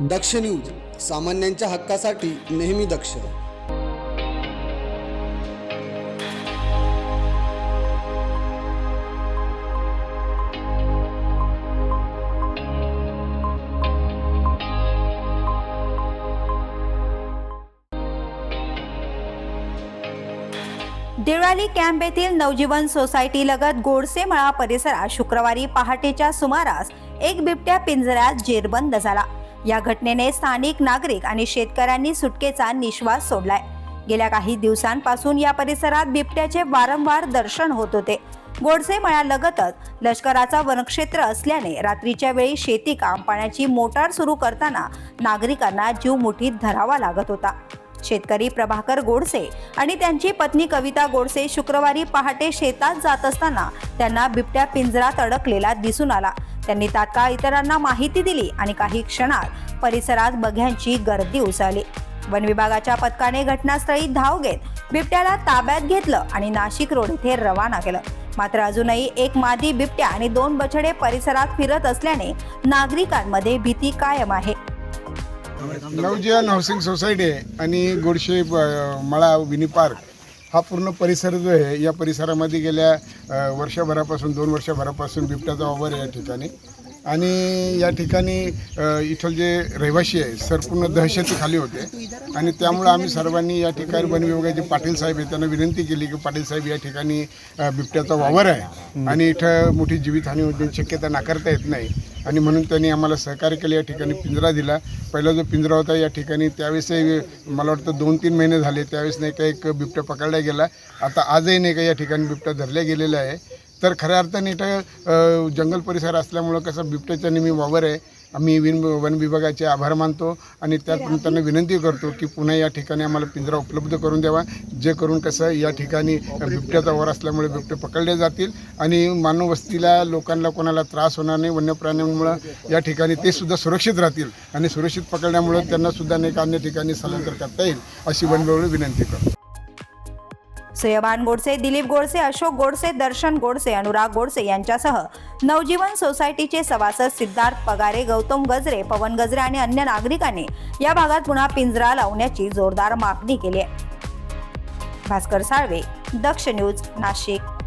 दक्ष news सामान्यांच्या हक्कासाठी नेहमी दक्ष. देवळाली कॅम्प येथील नवजीवन सोसायटी लगत गोडसेमळा परिसरात शुक्रवारी पहाटेच्या सुमारास एक बिबट्या पिंजऱ्यात जेरबंद झाला. या घटनेने स्थानिक नागरिक आणि शेतकऱ्यांनी सुटकेचा निश्वास सोडलाय. गेल्या काही दिवसांपासून या परिसरात बिबट्याचे वारंवार दर्शन होत होते. गोडसे मळ्यालगतच लष्कराचा वनक्षेत्र असल्याने रात्रीच्या वेळी शेती काम पाण्याची मोटार सुरू करताना नागरिकांना जीव मुठीत धरावा लागत होता. शेतकरी प्रभाकर गोडसे आणि त्यांची पत्नी कविता गोडसे शुक्रवारी पहाटे शेतात जात असताना त्यांना बिबट्या पिंजरात अडकलेला दिसून आला. त्यांनी तात्काळ इतरांना माहिती दिली आणि काही क्षणात परिसरात बघ्यांची गर्दी उसळली. वन विभागाच्या पथकाने घटनास्थळी धाव घेत बिबट्याला ताब्यात घेतलं आणि नाशिक रोड इथे रवाना केलं. मात्र अजूनही एक मादी बिबट्या आणि दोन बछडे परिसरात फिरत असल्याने नागरिकांमध्ये भीती कायम आहे. नवजीवन हाऊसिंग सोसायटी आणि गोडशे मळा विनी पार्क. हा पूर्ण परिसर जो आहे या परिसरामध्ये गेल्या वर्षभरापासून दोन वर्षभरापासून बिबट्याचा वावर आहे या ठिकाणी. आणि या ठिकाणी इथं जे रहिवासी आहे सर पूर्ण दहशतीखाली होते. आणि त्यामुळं आम्ही सर्वांनी या ठिकाणी वन विभागाचे पाटील साहेब आहे त्यांना विनंती केली की पाटील साहेब या ठिकाणी बिबट्याचा वावर आहे. आणि इथं मोठी जीवितहानी होण्याची शक्यता नाकारता येत नाही. आणि म्हणून त्यांनी आम्हाला सहकार्य केलं. या ठिकाणी पिंजरा दिला. पहिला जो पिंजरा होता या ठिकाणी त्यावेळेसही मला वाटतं दोन तीन महिने झाले. त्यावेळेस नाही का एक बिबट्या पकडला गेला. आता आजही नाही का या ठिकाणी बिबट्या धरल्या गेलेला आहे. तर खऱ्या अर्थाने इथं जंगल परिसर असल्यामुळं कसं बिबट्याचा नेहमी वावर आहे. आम्ही विन वन विभागाचे आभार मानतो आणि त्यातून त्यांना विनंती करतो की पुन्हा या ठिकाणी आम्हाला पिंजरा उपलब्ध करून द्यावा. जे करून कसं या ठिकाणी बिबट्याचा वर असल्यामुळे बिबटे पकडले जातील आणि मानव वस्तीला लोकांना कोणाला त्रास होणार नाही वन्य प्राण्यांमुळं या ठिकाणी ते सुद्धा सुरक्षित राहतील आणि सुरक्षित पकडल्यामुळं त्यांना सुद्धा नाही का अन्य ठिकाणी स्थलांतर करता येईल अशी वन विभागाला विनंती करतो. सूर्यभान गोडसे दिलीप गोडसे अशोक गोडसे दर्शन गोडसे अनुराग गोडसे यांच्यासह नवजीवन सोसायटीचे सभासद सिद्धार्थ पगारे गौतम गजरे पवन गजरे आणि अन्य नागरिकांनी या भागात पुन्हा पिंजरा लावण्याची जोरदार मागणी केली आहे. भास्कर साळवे दक्ष न्यूज नाशिक.